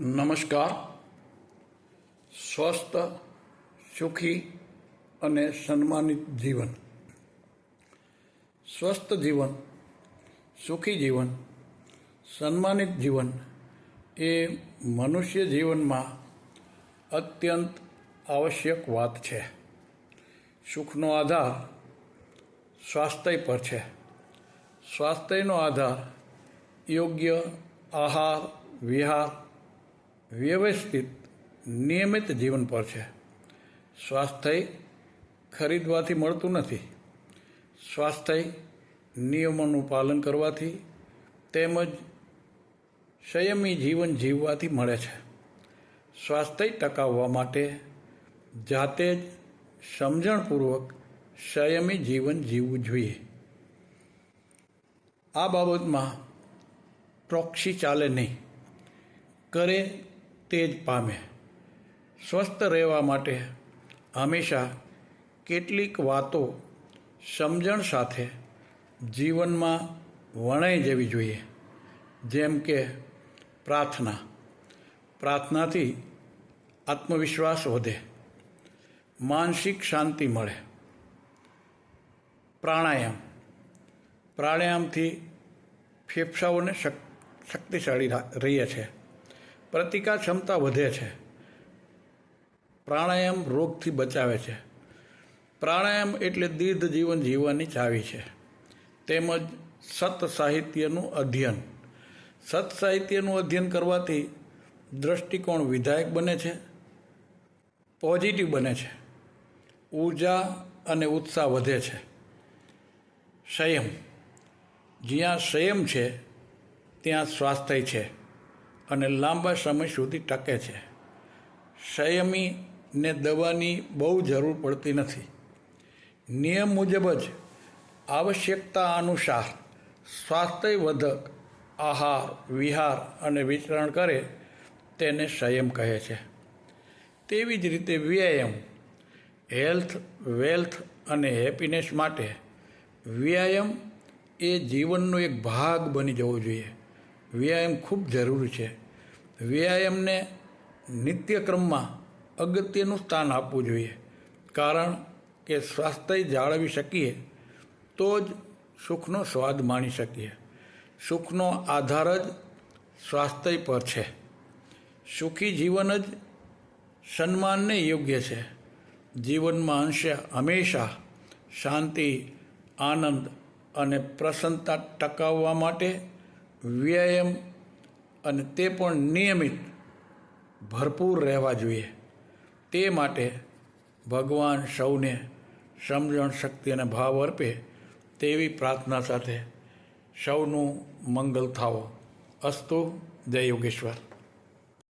નમસ્કાર. સ્વસ્થ, સુખી અને સન્માનિત જીવન. સ્વસ્થ જીવન, સુખી જીવન, સન્માનિત જીવન એ મનુષ્ય જીવનમાં અત્યંત આવશ્યક વાત છે. સુખનો આધાર સ્વાસ્થ્ય પર છે. સ્વાસ્થ્યનો આધાર યોગ્ય આહાર, વિહાર વ્યવસ્થિત, નિયમિત જીવન પર છે. સ્વાસ્થ્ય ખરીદવાથી મળતું નથી. સ્વાસ્થ્ય નિયમોનું પાલન કરવાથી તેમજ સંયમી જીવન જીવવાથી મળે છે. સ્વાસ્થ્ય ટકાવવા માટે જાતે જ સમજણપૂર્વક સંયમી જીવન જીવવું જોઈએ. આ બાબતમાં પ્રોક્ષી ચાલે નહીં. કરે તે જ પામે. સ્વસ્થ રહેવા માટે હંમેશા કેટલીક વાતો સમજણ સાથે જીવનમાં વણાઈ જવી જોઈએ. જેમ કે પ્રાર્થના. પ્રાર્થનાથી આત્મવિશ્વાસ વધે. માનસિક શાંતિ મળે. પ્રાણાયામ. પ્રાણાયામથી ફેફસાઓને શક શક્તિશાળી રહીએ છે. પ્રતિકાર ક્ષમતા વધે છે. પ્રાણાયામ રોગથી બચાવે છે. પ્રાણાયામ એટલે દીર્ઘ જીવન જીવવાની ચાવી છે. તેમજ સત સાહિત્યનું અધ્યયન. સત સાહિત્યનું અધ્યયન કરવાથી દૃષ્ટિકોણ વિધાયક બને છે, પોઝિટિવ બને છે. ઊર્જા અને ઉત્સાહ વધે છે. સંયમ. જ્યાં સંયમ છે, ત્યાં સ્વાસ્થ્ય છે. અને લાંબા સમય સુધી ટકે છે. સંયમીને દવાની બહુ જરૂર પડતી નથી. નિયમ મુજબ જ આવશ્યકતા અનુસાર સ્વાસ્થ્યવર્ધક આહાર, વિહાર અને વિચરણ કરે તેને સંયમ કહે છે. તેવી જ રીતે વ્યાયામ, હેલ્થ, વેલ્થ અને હેપીનેસ માટે વ્યાયામ એ જીવનનો એક ભાગ બની જવો જોઈએ. વ્યાયામ ખૂબ જરૂરી છે. વ્યાયામને નિત્યક્રમમાં અગત્યનું સ્થાન આપવું જોઈએ. કારણ કે સ્વાસ્થ્ય જાળવી શકીએ તો જ સુખનો સ્વાદ માણી શકીએ. સુખનો આધાર જ સ્વાસ્થ્ય પર છે. સુખી જીવન જ સન્માનને યોગ્ય છે. જીવનમાં અંશે હંમેશા શાંતિ, આનંદ અને પ્રસન્નતા ટકાવવા માટે વ્યાયામ અને તે પણ નિયમિત ભરપૂર રહેવા જોઈએ. તે માટે ભગવાન સૌને સમજણ શક્તિ અને ભાવ અર્પે તેવી પ્રાર્થના સાથે સૌનું મંગલ થાવો. અસ્તુ, જય યોગેશ્વર.